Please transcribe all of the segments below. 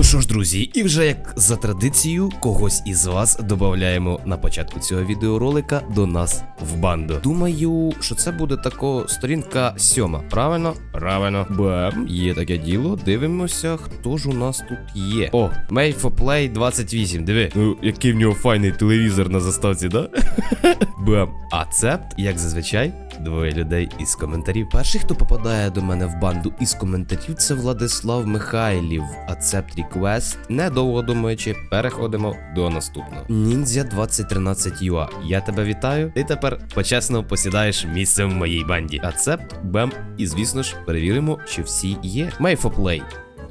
Ну що ж, друзі, і вже як за традицією, когось із вас додаємо на початку цього відеоролика до нас в банду. Думаю, що це буде тако сторінка сьома. Правильно? Правильно. Бам, є таке діло. Дивимося, хто ж у нас тут є. О, Made for Play 28. Диви, ну який в нього файний телевізор на заставці, да? Бам. А це, як зазвичай, двоє людей із коментарів. Перший, хто попадає до мене в банду із коментарів, це Владислав Михайлів. Accept Request. Недовго думаючи, переходимо до наступного. Ніндзя 2013 UA. Я тебе вітаю. Ти тепер почесно посідаєш місце в моїй банді. Accept, бем. І звісно ж, перевіримо, чи всі є. Майфоплей.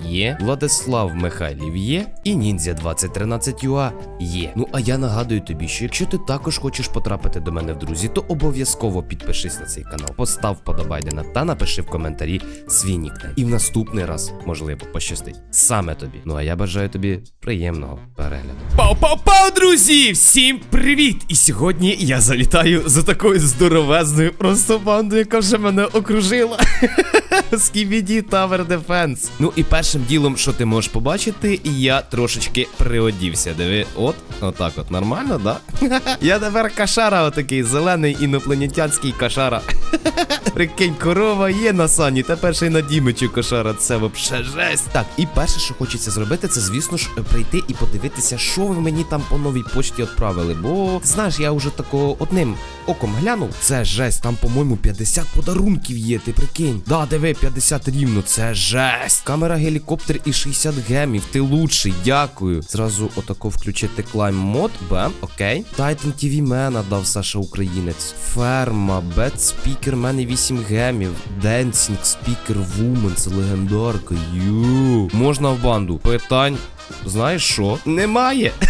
Є, Владислав Михайлів є, і Ніндзя 2013 UA є. Ну а я нагадую тобі, що якщо ти також хочеш потрапити до мене в друзі, то обов'язково підпишись на цей канал, постав вподобайдена та напиши в коментарі свій нікнейм. І в наступний раз, можливо, пощастить саме тобі. Ну а я бажаю тобі приємного перегляду. Пау-пау-пау, друзі! Всім привіт! І сьогодні я залітаю за такою здоровезною просто бандою, яка вже мене окружила. Скібіді Tower Defense. Ну і першим ділом, що ти можеш побачити, я трошечки приодівся. Диви, от, отак от, нормально, да? Я тепер кашара, отакий зелений інопланетянський кашара. Прикинь, корова є на сані, тепер ще й на Дімичу кошара. Це вообще жесть. Так, і перше, що хочеться зробити, це, звісно ж, прийти і подивитися, що ви мені там по новій почті відправили. Бо, знаєш, я вже такого одним оком глянув. Це жесть, там, по-моєму, 50 подарунків є, ти прикинь. Да, диви, 50 рівно, це жесть. Камера гелікоптер і 60 гемів. Ти лучший, дякую. Зразу отако включити клайм мод. Бем, окей. Titan TV Мена дав Саша Українець. Ферма, Бет Спікер, мене 8 гемів. Денсінг Спікер Вумен, це легендарка. Ю. Можна в банду. Питань. Знаєш що? Немає.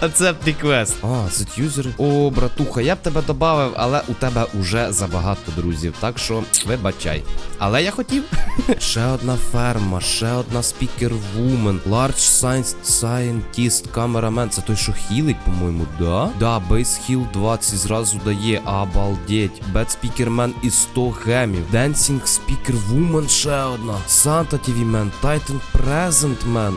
А це реквест. А, це юзери. О, братуха, я б тебе додав, але у тебе уже забагато друзів. Так що вибачай. Але я хотів. ще одна ферма, ще одна спікер вумен. Large Science Scientist Cameraman. Це той, що хілить, по-моєму, да? Да, Base Heal 20 зразу дає. Обалдеть. Speaker Man і 100 гемів. Dancing Speaker Woman ще одна. Santa TV Man. Titan Present Man.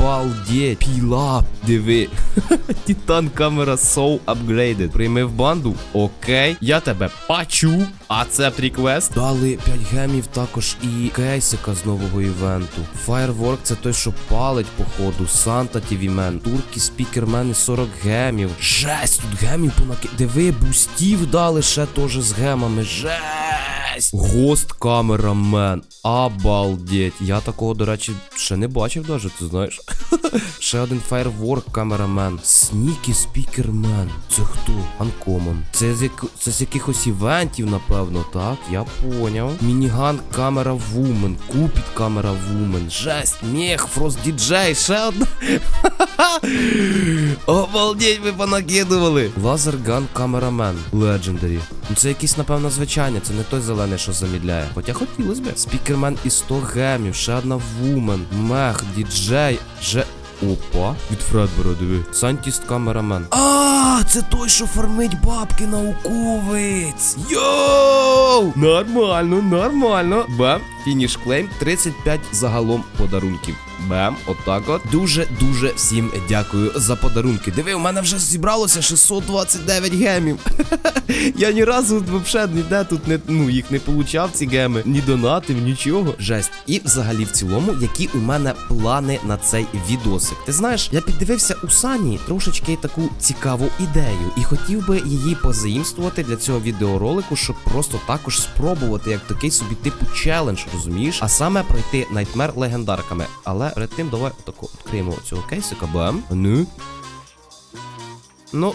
Обалдеть. Піла. Диви. Титан камера So Upgraded. В банду. Окей. Я тебе бачу. Accept request. Дали 5 гемів також і кейсика з нового івенту. Firework це той, що палить, походу. Санта Man. Туркі спікермен і 40 гемів. Жесть, тут гемів понаки. Диви, бустів дали ще теж з гемами. Жесть. Гост камерамен. Обалдеть. Я такого, до речі, ще не бачив даже, ти знаєш. ще один Firework камерамен. Снікі спікермен. Це хто? Uncommon. Це з, як... це з якихось івентів, напевно, так? Я поняв. Мініган камера вумен. Купіт камера вумен. Жесть, мех, фрост діджей, ще одна. Обалдеть, ви понакидували. Лазерган камерамен. Legendary. Ну це якийсь, напевно, звичайний, це не той зелений, що замідляє. Хоча хотілося б. Спікермен і 100 гемів, ще одна вумен. Мех, діджей, же. Опа, від Фредбера, диви. Сантіст камерамен. А, це той, що фармить бабки науковець. Йоу! Нормально, нормально. Бам, фініш клейм. 35 загалом подарунків. Бем, отак от. Дуже-дуже всім дякую за подарунки. Диви, у мене вже зібралося 629 гемів. Я ні разу взагалі ніде тут не ну їх не получав, ці геми, ні донатив, нічого. Жесть. І взагалі в цілому, які у мене плани на цей відосик. Ти знаєш, я піддивився у Сані трошечки таку цікаву ідею, і хотів би її позаїмствувати для цього відеоролику, щоб просто також спробувати як такий собі типу челендж, розумієш? А саме пройти найтмер легендарками. Але перед тим давай отаку відкриємо цього кейсика. Бам. Ну. Ну,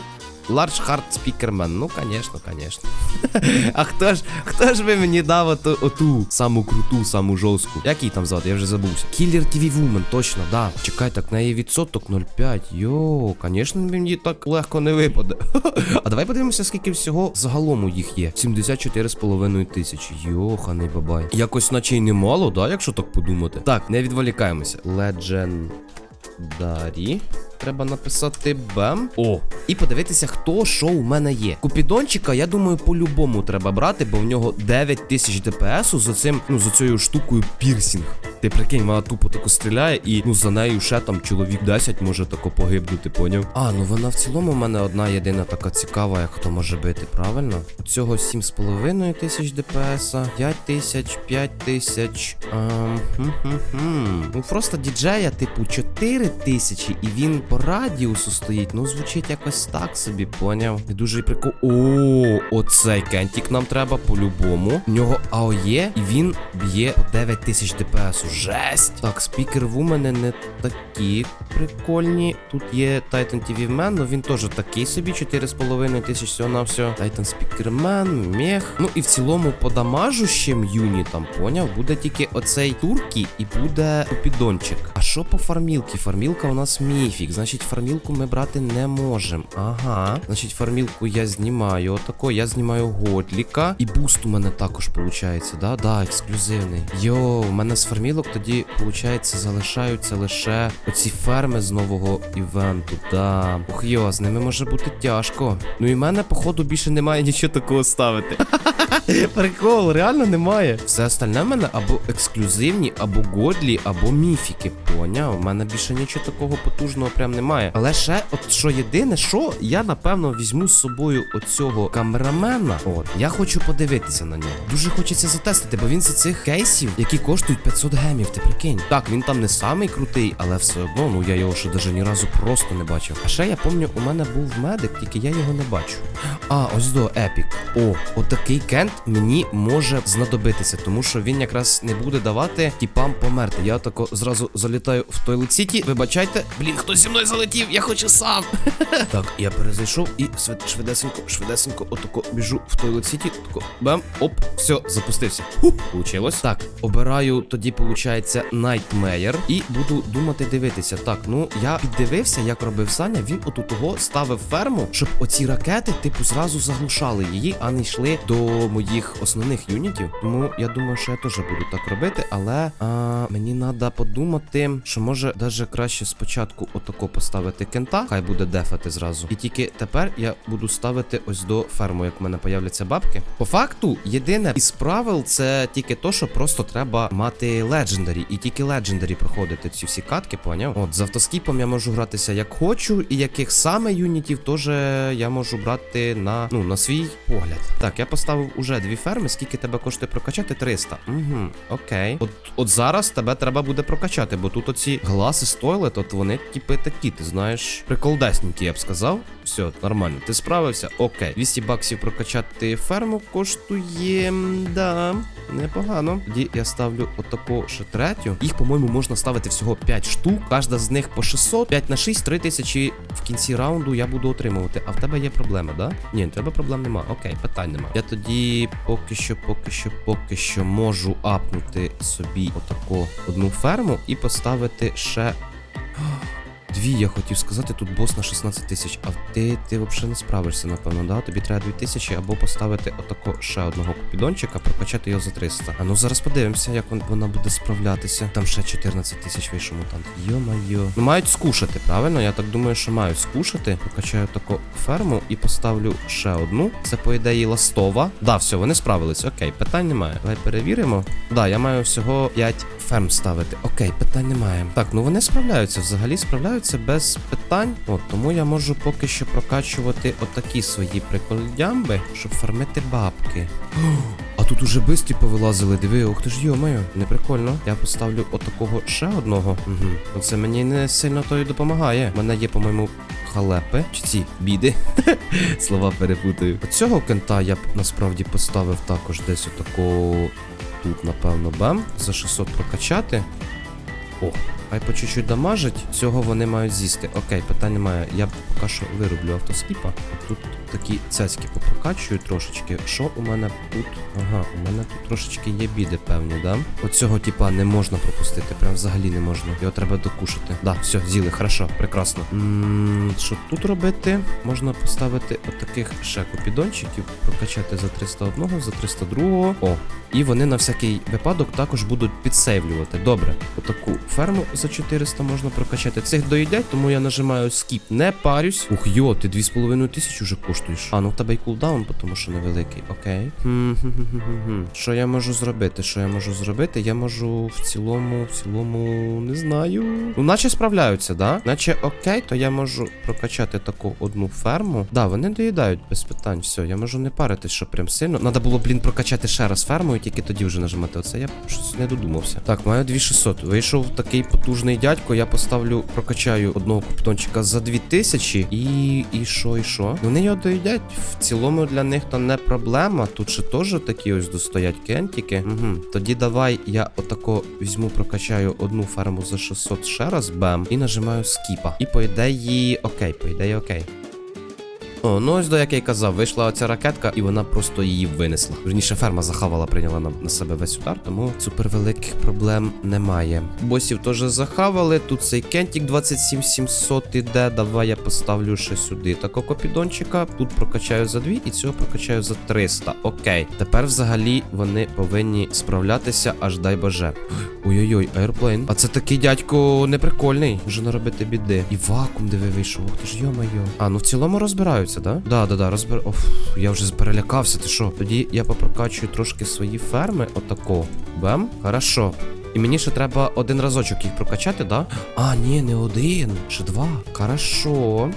Large Hard Speakerman, ну, конечно, конечно. а хто ж, хто ж би мені дав оту, оту саму круту, саму жорстку? Як її там звати? Я вже забувся. Killer TV Woman, точно, да. Чекай, так, на її відсоток 0,5. Йо, конечно, мені так легко не випаде. а давай подивимося, скільки всього загалом у їх є. 74,5 тисячі. Йоханий бабай. Якось наче й немало, да, якщо так подумати. Так, не відволікаємося. Legendary. Треба написати бем. О, і подивитися, хто що у мене є. Купідончика, я думаю, по-любому треба брати, бо в нього 9000 ДПС з оцим, ну, з оцією штукою пірсінг. Ти прикинь, вона тупо тако стріляє, і ну за нею ще там чоловік 10 може тако погибнути, поняв? А, ну вона в цілому в мене одна єдина така цікава, як хто може бити, правильно? У цього 7,5 тисяч ДПС, 5 тисяч, 5 тисяч. Ем, хм-хм-хм. Ну просто діджея, типу, 4 тисячі, і він по радіусу стоїть. Ну, звучить якось так собі, поняв? І дуже прикол. О, оцей кентік нам треба по-любому. В нього АОЄ, і він б'є по 9 тисяч ДПС. Жесть! Так, спікер в у мене не такі прикольні. Тут є Titan TV Man, ну він теж такий собі, 4,5 тисяч всього на все. Titan Speaker Man, мех. Ну і в цілому по дамажущим юнітам, поняв, буде тільки оцей туркі і буде купідончик. А що по фармілці? Фармілка у нас міфік. Значить, фармілку ми брати не можемо. Ага. Значить, фармілку я знімаю. Отако, я знімаю Готліка. І буст у мене також виходить, да? Да, ексклюзивний. Йо, у мене з фармілок тоді, виходить, залишаються лише оці ферми з нового івенту. Да. Ух йо, з ними може бути тяжко. Ну і в мене, походу, більше немає нічого такого ставити. Прикол, реально немає. Все остальне в мене або ексклюзивні, або годлі, або міфіки. Поняв? У мене більше нічого такого потужного прям немає. Але ще, от що єдине, що я напевно візьму з собою оцього камерамена. От, я хочу подивитися на нього. Дуже хочеться затестити, бо він за цих кейсів, які коштують 500 гемів, ти прикинь. Так, він там не самий крутий, але все одно, ну я його ще даже ні разу просто не бачив. А ще я пам'ятаю, у мене був медик, тільки я його не бачу. А, ось до епік. О, отакий кент мені може знадобитися, тому що він якраз не буде давати тіпам померти. Я тако зразу залітаю в Тойлет Сіті. Вибачайте, блін, хтось зі мною залетів, я хочу сам. так, я перезайшов і швидесенько, швидесенько, отако біжу в Тойлет Сіті. Тако бам, оп, все, запустився. Получилось. Так, обираю тоді, получається, Nightmare і буду думати дивитися. Так, ну я піддивився, як робив Саня. Він отут того ставив ферму, щоб оці ракети, типу, зразу заглушали її, а не йшли до моїх основних юнітів. Тому я думаю, що я теж буду так робити, але а, мені треба подумати, що може даже краще спочатку отако поставити кента, хай буде дефати зразу. І тільки тепер я буду ставити ось до ферму, як в мене появляться бабки. По факту, єдине із правил це тільки то, що просто треба мати легендарі, і тільки легендарі проходити ці всі катки, поняв? От з автоскіпом я можу гратися як хочу, і яких саме юнітів теж я можу брати на ну на свій погляд. Так, я поставив уже дві ферми. Скільки тебе коштує прокачати? 300. Угу, окей. От, от зараз тебе треба буде прокачати, бо тут оці гласи стойлет, от вони типи такі, ти знаєш, приколдесненькі, я б сказав. Все, нормально, ти справився? Окей. 200 баксів прокачати ферму коштує. Да, непогано. Тоді я ставлю отаку ще третю. Їх, по-моєму, можна ставити всього 5 штук. Кожна з них по 600, 5 на 6, 3 тисячі в кінці раунду я буду отримувати. А в тебе є проблема, да? Ні, в тебе проблем нема. Окей, питань нема. Я тоді поки що, поки що, поки що можу апнути собі отаку одну ферму і поставити ще. Дві, я хотів сказати, тут бос на 16 тисяч. А ти, ти взагалі не справишся, напевно, да? Тобі треба 2 тисячі або поставити отако ще одного купідончика, прокачати його за 300. А ну зараз подивимося, як вона буде справлятися. Там ще 14 тисяч вийшов мутант. Йо-майо. Ну мають скушати, правильно? Я так думаю, що мають скушати. Прокачаю таку ферму і поставлю ще одну. Це, по ідеї, ластова. Да, все, вони справились. Окей, питань немає. Давай перевіримо. Да, я маю всього 5 ферм ставити. Окей, питань немає. Так, ну вони справляються, взагалі справляються без питань. От тому я можу поки що прокачувати отакі свої прикольдямби, щоб фармити бабки. А тут уже бисті повилазили, диви, ох ти ж йо-моє, не прикольно. Я поставлю отакого ще одного. Угу. Оце мені не сильно то й допомагає. У мене є, по-моєму, халепи. Чи ці біди. Слова перепутаю. Оцього кента я б насправді поставив також десь отако. Тут, напевно, бам. За 600 прокачати. О, хай по чуть-чуть дамажить. Цього вони мають з'їсти. Окей, питань немає. Я поки що вироблю автоскіпа. Тут такі цяцьки попрокачую трошечки. Що у мене тут? Ага, у мене тут трошечки є біди, певні, да? Оцього, типа, не можна пропустити, прям взагалі не можна. Його треба докушати. Да, все, з'їли, хорошо, прекрасно. що тут робити? Можна поставити отаких ще купідончиків, прокачати за 301, за 302. О, і вони на всякий випадок також будуть підсейвлювати. Добре, отаку ферму за 400 можна прокачати. Цих доїдять, тому я нажимаю скіп, не парюсь. Ух йо, ти 2,5 тисячі вже коштуєш. А, ну в тебе й кулдаун, тому що невеликий. Окей. Що я можу зробити? Що я можу зробити? Я можу в цілому, в цілому, не знаю. Ну, наче справляються, да? Наче окей, то я можу прокачати таку одну ферму. Да, вони доїдають без питань. Все, я можу не паритись, що прям сильно. Надо було, блін, прокачати ще раз ферму і тільки тоді вже нажимати. Оце я щось не додумався. Так, маю 2600. Вийшов такий потужний дядько. Я поставлю, прокачаю одного купітончика за 2000. І. І що, і що? Вони його доїдять. В цілому для них то не проблема. Тут ще теж такі ось достоять кентики. Угу. Тоді давай я отако візьму, прокачаю одну ферму за 600 ще раз, бем, і нажимаю скіпа. І по ідеї, окей, по ідеї, окей. О, ну ось до як я й казав, вийшла оця ракетка, і вона просто її винесла. Верніше, ферма захавала, прийняла на, на себе весь удар, тому супервеликих проблем немає. Босів теж захавали. Тут цей кентік 27700 іде. Давай я поставлю ще сюди такого копідончика. Тут прокачаю за 2 і цього прокачаю за 300. Окей. Тепер взагалі вони повинні справлятися, аж дай боже. Ой-ой-ой, аерплейн. А це такий дядько неприкольний. Може наробити біди. І вакуум, де ви вийшов. Ох ти ж йо-майо. А, ну в цілому розбираються, да? Да, да, да, розбир. Оф, я вже перелякався, ти що? Тоді я попрокачую трошки свої ферми. Отако. Бем. Хорошо. І мені ще треба один разочок їх прокачати, да? А, ні, не один, ще два. Хорошо.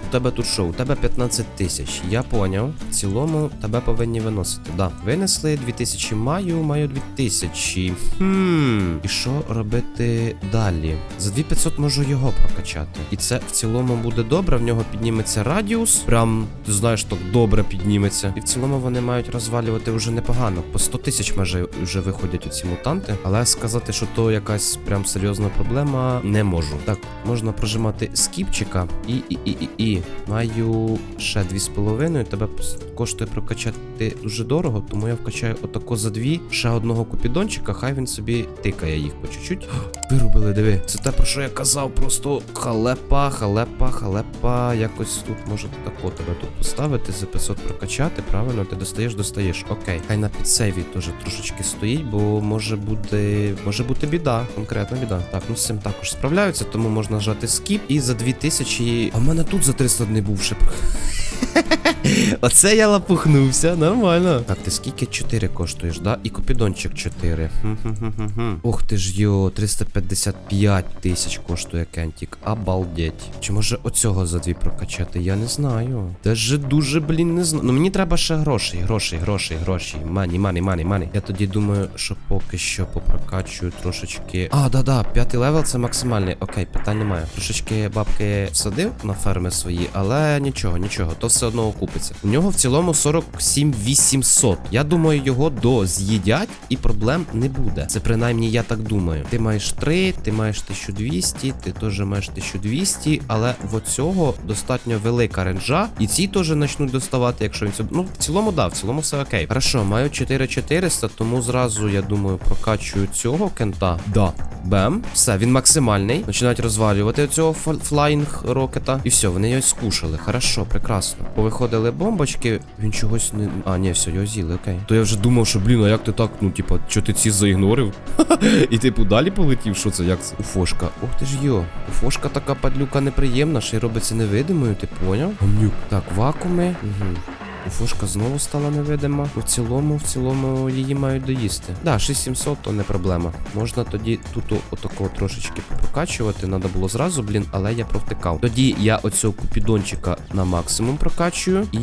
У тебе тут що? У тебе 15 тисяч. Я поняв. В цілому тебе повинні виносити. Да. Винесли 2000 маю, маю 2000. Хм. І що робити далі? За 2500 можу його прокачати. І це в цілому буде добре. В нього підніметься радіус. Прям, ти знаєш, так добре підніметься. І в цілому вони мають розвалювати вже непогано. По 100 тисяч майже вже виходять оці мутанти. Але сказати, що то якась прям серйозна проблема, не можу. Так, можна прожимати скіпчика. І, і, і, і, і. Маю ще 2,5. Тебе коштує прокачати дуже дорого, тому я вкачаю отако за дві. Ще одного купідончика, хай він собі тикає їх по чуть-чуть. Вирубили, диви. Це те, про що я казав. Просто халепа, халепа, халепа. Якось тут може тако тебе тут поставити, за 500 прокачати. Правильно, ти достаєш, достаєш. Окей. Хай на підсейві теж трошечки стоїть, бо може бути. Може бути біда, конкретна біда. Так, ну з цим також справляються, тому можна нажати скіп. І за 2000. А в мене тут за 300 не був ще. Оце я лапухнувся, нормально. Так, ти скільки 4 коштуєш, да? І купідончик 4. Хм-хм-хм-хм. Ох ти ж йо, 355 тисяч коштує кентік. Обалдеть. Чи може оцього за дві прокачати? Я не знаю. Даже дуже, блін, не знаю. Ну мені треба ще грошей, грошей, грошей, грошей. Мані, мані, мані, мані. Я тоді думаю, що поки що попрокачую трошечки. А, да-да, п'ятий левел це максимальний. Окей, питань немає. Трошечки бабки всадив на ферми свої, але нічого, нічого, то все одно окупиться. У нього в цілому 47 800. Я думаю, його до з'їдять і проблем не буде. Це принаймні я так думаю. Ти маєш 3, ти маєш 1200, ти теж маєш 1200, але в оцього достатньо велика ренджа, і ці теж почнуть доставати, якщо він це. Ну, в цілому, да, в цілому все окей. Хорошо, маю 4400, тому зразу я думаю, прокачую цього кента. Да. Бем, все, він максимальний. Починають розвалювати цього флаїнг рокета. І все, вони його скушали. Хорошо, прекрасно. Повиходили бомбочки, він чогось не. А, ні, все, його з'їли, окей. То я вже думав, що, блін, а як ти так, ну, типа, що ти ці заігнорив? І типу далі полетів, що це, як це? Уфошка. Ох ти ж йо. Уфошка така падлюка неприємна, ще й робиться невидимою, ти поняв? Гамнюк. Так, вакууми. Угу. Уфошка знову стала невидима. У цілому, в цілому її мають доїсти. Да, 6700 то не проблема. Можна тоді тут отакого трошечки прокачувати. Надо було зразу, блін, але я провтикав. Тоді я оцього купідончика на максимум прокачую. І.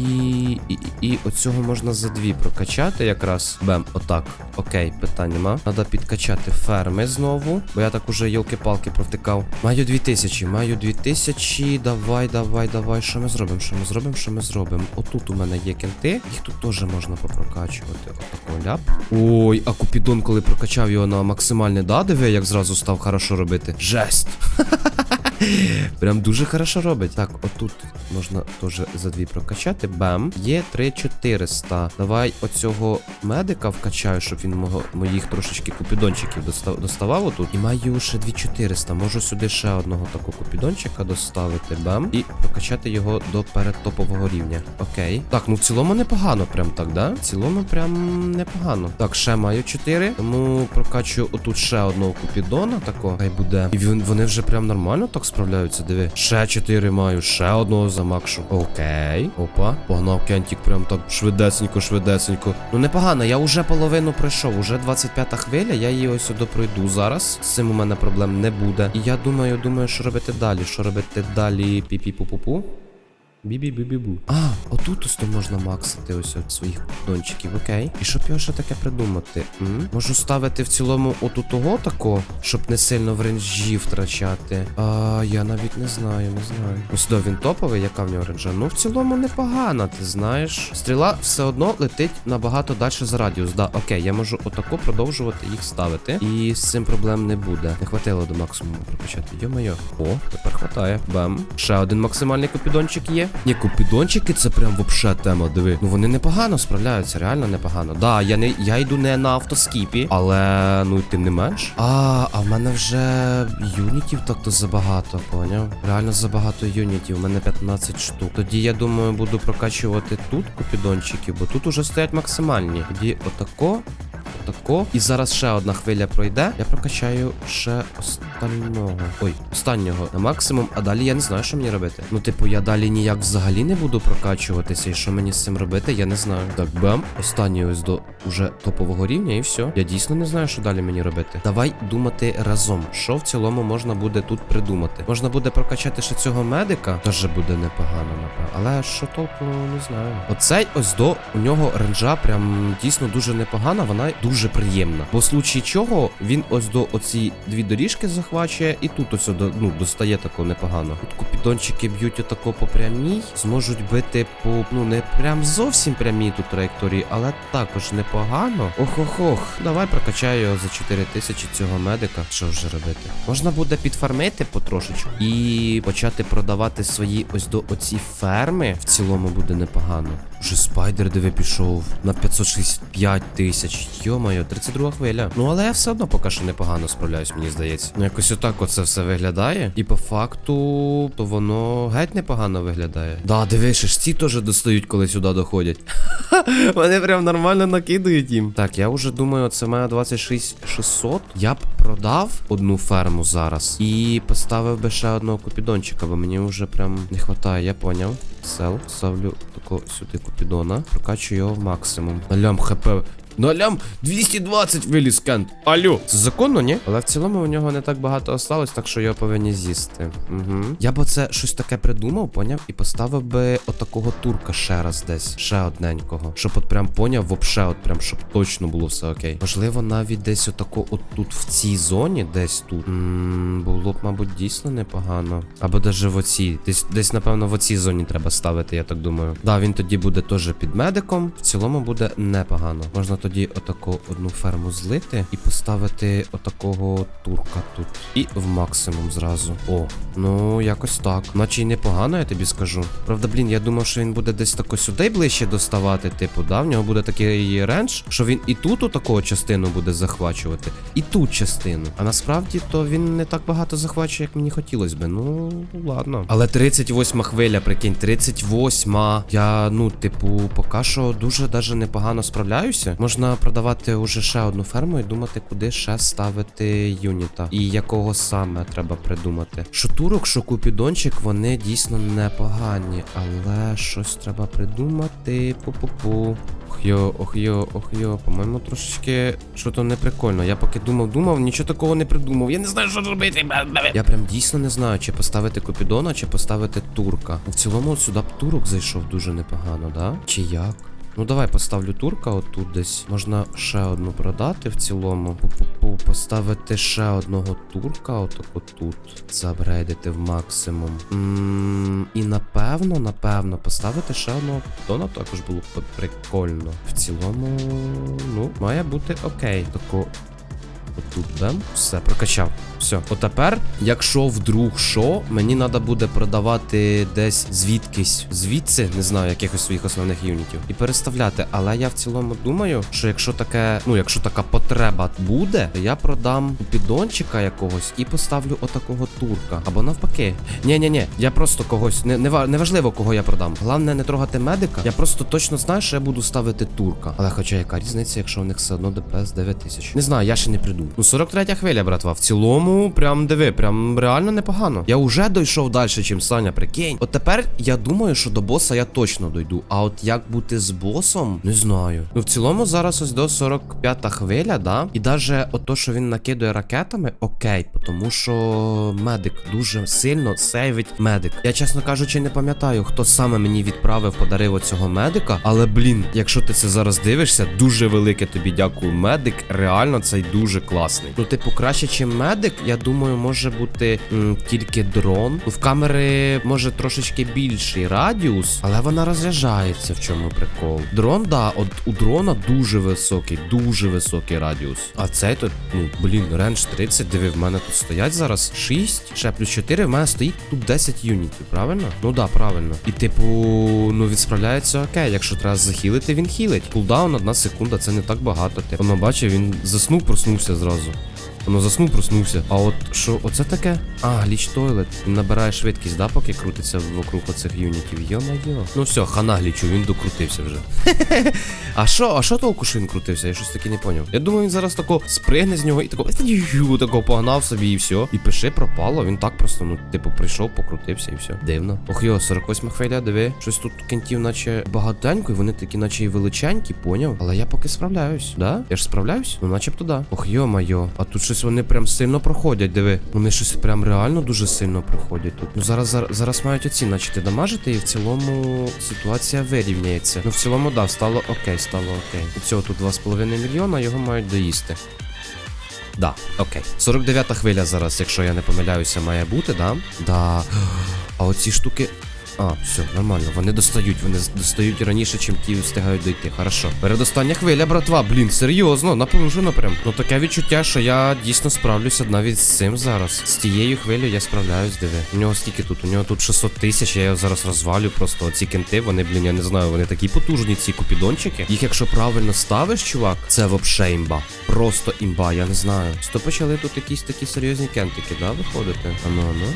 І, і оцього можна за дві прокачати якраз. Бем, отак. Окей, питань нема. Надо підкачати ферми знову. Бо я так уже йолки-палки провтикав. Маю 2000, маю 2000. Давай, давай, давай. Що ми зробимо? Що ми зробимо? Що ми зробимо? Отут у мене є кенти. Їх тут теж можна попрокачувати. Отако ляп. Ой, а Купідон, коли прокачав його на максимальне да, диви, як зразу став хорошо робити. Жесть. Прям дуже хорошо робить. Так, отут можна теж за дві прокачати. Бам. Є 3400. Давай оцього медика вкачаю, щоб він мого, моїх трошечки купідончиків достав, доставав отут. І маю ще 2400. Можу сюди ще одного такого купідончика доставити. Бам. І прокачати його до передтопового рівня. Окей. Так, ну в цілому непогано, прям так, да? В цілому прям непогано. Так, ще маю 4. Тому прокачую отут ще одного купідона такого. Хай буде. І він- вони вже прям нормально так справляються. Диви. Ще 4 маю, ще одного замакшу. Окей. Опа. Погнав Кентік прям так швидесенько, швидесенько. Ну непогано, я вже половину пройшов. Уже 25-та хвиля, я її ось сюди пройду зараз. З цим у мене проблем не буде. І я думаю, думаю, що робити далі. Що робити далі? Пі-пі-пу-пу-пу. Бі-бі-бі-бі-бу. А, отут ось то можна максити ось от своїх дончиків, окей. І щоб його ще таке придумати? М? Можу ставити в цілому отут того тако, щоб не сильно в ренжі втрачати. А, я навіть не знаю, не знаю. Ось до він топовий, яка в нього ренжа? Ну, в цілому непогана, ти знаєш. Стріла все одно летить набагато далі за радіус. Да, окей, я можу отако продовжувати їх ставити. І з цим проблем не буде. Не хватило до максимуму прокачати. Йо-моє. О, тепер хватає. Бам. Ще один максимальний купідончик є. Ні, купідончики це прям вообще тема. Диви. Ну вони непогано справляються, реально непогано. Да, я не я йду не на автоскіпі, але ну тим не менш. А, а в мене вже юнітів так-то забагато, поняв? Реально забагато юнітів. У мене 15 штук. Тоді я думаю, буду прокачувати тут купідончики, бо тут уже стоять максимальні. Тоді отако. Тако. І зараз ще одна хвиля пройде. Я прокачаю ще остального. Ой, останнього на максимум, а далі я не знаю, що мені робити. Ну, типу, я далі ніяк взагалі не буду прокачуватися. І що мені з цим робити, я не знаю. Так, бам. Останній ось до уже топового рівня, і все. Я дійсно не знаю, що далі мені робити. Давай думати разом. Що в цілому можна буде тут придумати? Можна буде прокачати ще цього медика. Теж буде непогано, напевно. Але що толку, не знаю. Оцей ось до у нього ренджа прям дійсно дуже непогана. Вона дуже приємна. Бо в случаї чого він ось до оці дві доріжки захвачує, і тут ось до, ну, достає такого непогано. Тут купідончики б'ють отако по прямій, зможуть бити по ну не прям зовсім прямій тут траєкторії, але також непогано. Ох-ох-ох. Давай прокачаю за 4 тисячі цього медика. Що вже робити? Можна буде підфармити потрошечку і почати продавати свої ось до оці ферми. В цілому буде непогано. Вже спайдер диви пішов на 565 тисяч. Йо-моє, 32 хвиля. Ну але я все одно поки що непогано справляюсь, мені здається. Ну якось отак оце все виглядає. І по факту, то воно геть непогано виглядає. Да, диви, ще ж ці теж достають, коли сюди доходять. Вони прям нормально накидують їм. Так, я вже думаю, це має 26 600. Я б продав одну ферму зараз і поставив би ще одного купідончика, бо мені вже прям не вистачає, я поняв. Сел, ставлю тако сюди купідона, прокачую його в максимум. Лям хп. Налям 220 виліз кент. Алло, це законно, ні? Але в цілому у нього не так багато осталось, так що його повинні з'їсти. Угу. Я б оце щось таке придумав, поняв, і поставив би отакого турка ще раз десь, ще одненького. Щоб от прям поняв, вообще, от прям, щоб точно було все окей. Можливо, навіть десь отако, от тут в цій зоні, десь тут. м було б, мабуть, дійсно непогано. Або даже в оцій. Десь, десь, напевно, в оцій зоні треба ставити, я так думаю. Да, він тоді буде теж під медиком. В цілому буде непогано. Можна тоді отаку одну ферму злити і поставити отакого турка тут. І в максимум зразу. О, ну якось так. Наче й непогано, я тобі скажу. Правда, блін, я думав, що він буде десь тако сюди ближче доставати. Типу, да, в нього буде такий рендж, що він і тут отаку частину буде захвачувати, і тут частину. А насправді то він не так багато захвачує, як мені хотілося би. Ну, ладно. Але 38 хвиля, прикинь, 38. Я, ну, типу, поки що дуже даже непогано справляюся. Можна продавати уже ще одну ферму і думати, куди ще ставити юніта. І якого саме треба придумати. Що турок, що купідончик, вони дійсно непогані. Але щось треба придумати. Пу-пу-пу. Ох йо, ох йо, ох йо. По-моєму, трошечки що то не прикольно. Я поки думав, думав, нічого такого не придумав. Я не знаю, що робити. Я прям дійсно не знаю, чи поставити Купідона, чи поставити турка. В цілому сюди б турок зайшов дуже непогано, да? Чи як? Ну давай поставлю турка отут десь. Можна ще одну продати в цілому. Поставити ще одного турка, отак отут. Забрейдити в максимум. і напевно, напевно, поставити ще одного Дона також було б прикольно. В цілому, ну, має бути окей. Тако Отут, бем, все, прокачав. Все. От тепер, якщо вдруг що, мені треба буде продавати десь звідкись, звідси, не знаю, якихось своїх основних юнітів, і переставляти. Але я в цілому думаю, що якщо таке, ну якщо така потреба буде, то я продам підончика якогось і поставлю отакого турка. Або навпаки. Ні, ні, ні, я просто когось не, не, не важливо, кого я продам. Головне не трогати медика. Я просто точно знаю, що я буду ставити турка. Але хоча яка різниця, якщо у них все одно ДПС 9000. Не знаю, я ще не придумав. Ну 43 хвиля, братва. В цілому, прям диви, прям реально непогано. Я вже дійшов далі, чим Саня, прикинь. От тепер я думаю, що до боса я точно дойду. А от як бути з босом, не знаю. Ну в цілому зараз ось до 45 хвиля, да? І даже от то, що він накидує ракетами, окей, тому що медик дуже сильно сейвить медик. Я чесно кажучи, не пам'ятаю, хто саме мені відправив, подарив оцього медика. Але блін, якщо ти це зараз дивишся, дуже велике тобі дякую. Медик реально цей дуже класний. Ну, типу, краще, чим медик, я думаю, може бути м, тільки дрон. Ну, В камери може трошечки більший радіус, але вона розряджається. В чому прикол? Дрон, да, от у дрона дуже високий, дуже високий радіус. А цей тут, ну блін, рендж 30, диви, в мене тут стоять зараз 6, ще плюс 4, в мене стоїть тут 10 юнітів, правильно? Ну да, правильно. І типу, ну він справляється окей. Якщо треба захилити, він хілить. Кулдаун одна секунда, це не так багато. Ти воно бачив, він заснув, проснувся зразу. Воно заснув, проснувся. А от що, оце таке? А, гліч тойлет. Він набирає швидкість, да, поки крутиться вокруг оцих юнітів. Йо-майо. Ну все, хана глічу, він докрутився вже. А що, а що толку, що він крутився? Я щось таки не поняв. Я думаю, він зараз тако спригне з нього і тако, «Ю», тако погнав собі і все. І пиши пропало. Він так просто, ну, типу, прийшов, покрутився і все. Дивно. Ох йо, 48 хвиля, диви. Щось тут кентів, наче багатенько, і вони такі, наче і величенькі, поняв. Але я поки справляюсь. Да? Я ж справляюсь? Ну, начебто да. Ох йо майо. А тут щось вони прям сильно проходять, диви. Вони щось прям реально дуже сильно проходять тут. Ну зараз зараз, зараз мають оці, наче дамажити, і в цілому ситуація вирівняється. Ну в цілому, да, стало окей, стало окей. Цього тут 2,5 мільйона, його мають доїсти. Да, окей. 49-та хвиля зараз, якщо я не помиляюся, має бути, да? Да. А оці штуки. А, все, нормально. Вони достають, вони достають раніше, чим ті встигають дойти. Хорошо. Передостання хвиля, братва. Блін, серйозно, напружено прям. Ну таке відчуття, що я дійсно справлюся навіть з цим зараз. З тією хвилею я справляюсь, диви. У нього скільки тут? У нього тут 600 тисяч, я його зараз розвалю. Просто оці кенти, вони, блін, я не знаю, вони такі потужні, ці купідончики. Їх, якщо правильно ставиш, чувак, це вообще імба. Просто імба, я не знаю. Сто почали тут якісь такі серйозні кентики, да, виходити? Ану, ану.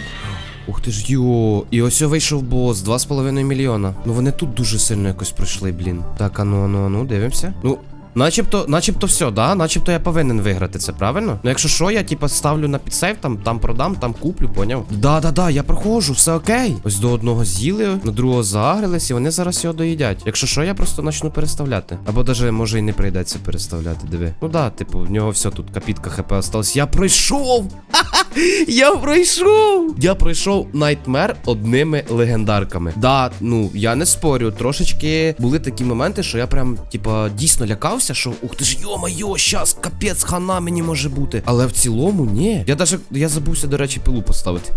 Ух ти ж йо, і ось вийшов бос, 2,5 мільйона. Ну вони тут дуже сильно якось пройшли, блін. Так, ану, ану, ану, дивимося. Ну. Начебто, начебто все, да? Начебто я повинен виграти це, правильно? Ну якщо що, я типа ставлю на підсейв, там, там продам, там куплю, поняв? Да, да, да, я проходжу, все окей. Ось до одного з'їли, на другого загрились, і вони зараз його доїдять. Якщо що, я просто почну переставляти. Або даже може і не прийдеться переставляти, диви. Ну да, типу, в нього все тут капітка хп осталось. Я пройшов! Я пройшов! Я пройшов Найтмер одними легендарками. Да, ну я не спорю, трошечки були такі моменти, що я прям, типа, дійсно лякався, що ух ти ж йо-майо, щас капець хана мені може бути. Але в цілому ні. Я даже я забувся, до речі, пилу поставити.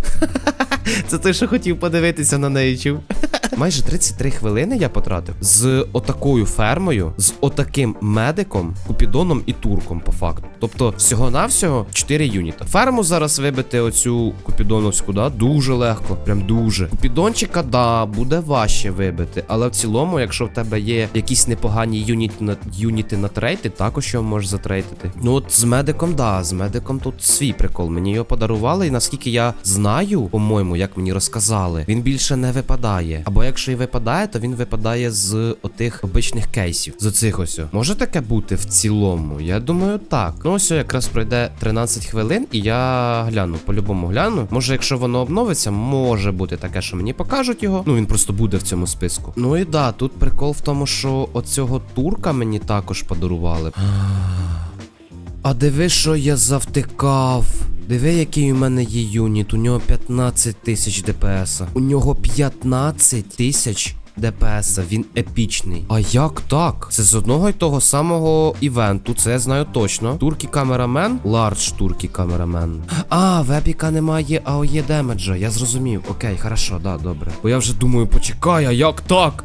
Це той, що хотів подивитися на неї, чув. Майже 33 хвилини я потратив з отакою фермою, з отаким медиком, купідоном і турком, по факту. Тобто, всього-навсього 4 юніта. Ферму зараз вибити оцю купідоновську, да, дуже легко. Прям дуже. Купідончика, да, буде важче вибити. Але в цілому, якщо в тебе є якісь непогані юніти на юніти на трейд, ти також його можеш затрейтити. Ну от з медиком, да, з медиком тут свій прикол. Мені його подарували, і наскільки я знаю, по-моєму, як мені розказали, він більше не випадає. Або якщо і випадає, то він випадає з отих обичних кейсів. З оцих ось. Може таке бути в цілому? Я думаю, так. Ну ось якраз пройде 13 хвилин, і я гляну, по-любому гляну. Може, якщо воно обновиться, може бути таке, що мені покажуть його. Ну він просто буде в цьому списку. Ну і да, тут прикол в тому, що оцього турка мені також подарували. А диви, що я завтикав. Диви, який у мене є юніт. У нього 15 тисяч ДПС. У нього 15 тисяч ДПС, він епічний. А як так? Це з одного й того самого івенту, це я знаю точно. Туркі камерамен, лардж туркі камерамен. А, в епіка немає АОЄ демеджа, я зрозумів. Окей, хорошо, да, добре. Бо я вже думаю, почекай, а як так?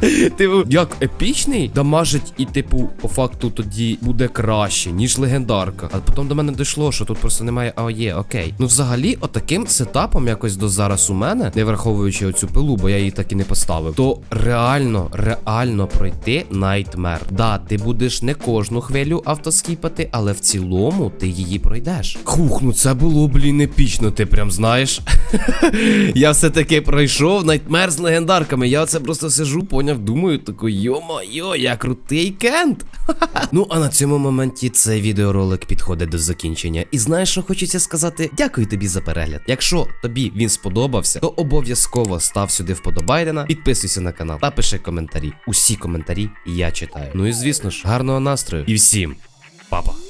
Типу, як епічний дамажить, і, типу, по факту тоді буде краще, ніж легендарка. А потім до мене дійшло, що тут просто немає АОЄ, окей. Ну, взагалі, отаким сетапом якось до зараз у мене, не враховуючи оцю пилу, бо я її так і не поставив, то реально, реально пройти Nightmare. Да, ти будеш не кожну хвилю автоскіпати, але в цілому ти її пройдеш. Хух, ну це було, блін, епічно, ти прям знаєш. Я все-таки пройшов Nightmare з легендарками. Я оце просто сижу, поняв, думаю, тако, йо-майо, я крутий кент. ну, а на цьому моменті цей відеоролик підходить до закінчення. І знаєш, що хочеться сказати? Дякую тобі за перегляд. Якщо тобі він сподобався, то обов'язково став сюди вподобайдена, підписуйся на канал та пиши коментарі. Усі коментарі я читаю. Ну і звісно ж, гарного настрою і всім па-па.